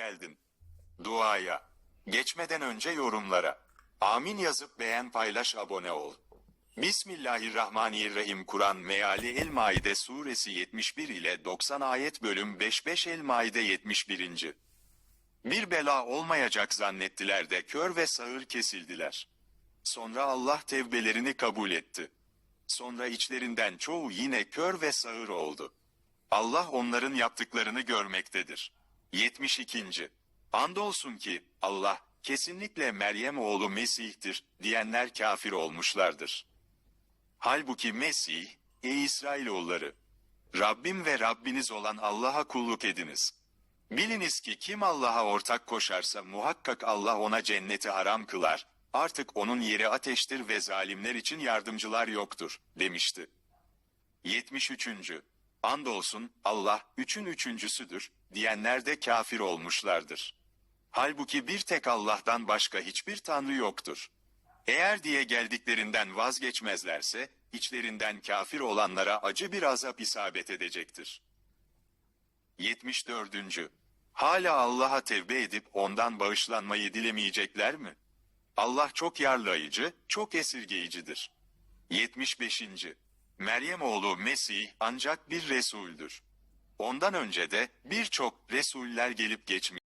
geldin. Duaya. Geçmeden önce yorumlara. Amin yazıp beğen paylaş abone ol. Bismillahirrahmanirrahim Kur'an meali El-Maide suresi 71 ile 90 ayet bölüm 5-5 El-Maide 71. Bir bela olmayacak zannettiler de kör ve sağır kesildiler. Sonra Allah tevbelerini kabul etti. Sonra içlerinden çoğu yine kör ve sağır oldu. Allah onların yaptıklarını görmektedir. 72. Andolsun ki Allah kesinlikle Meryem oğlu Mesih'tir diyenler kafir olmuşlardır. Halbuki Mesih, ey İsrailoğulları, Rabbim ve Rabbiniz olan Allah'a kulluk ediniz. Biliniz ki kim Allah'a ortak koşarsa muhakkak Allah ona cenneti haram kılar. Artık onun yeri ateştir ve zalimler için yardımcılar yoktur, demişti. 73. Andolsun Allah üçün üçüncüsüdür, diyenler de kafir olmuşlardır. Halbuki bir tek Allah'tan başka hiçbir tanrı yoktur. Eğer diye geldiklerinden vazgeçmezlerse, içlerinden kafir olanlara acı bir azap isabet edecektir. 74. Hala Allah'a tevbe edip ondan bağışlanmayı dilemeyecekler mi? Allah çok yarlayıcı, çok esirgeyicidir. 75. Meryem oğlu Mesih ancak bir Resul'dür. Ondan önce de birçok Resuller gelip geçmiş.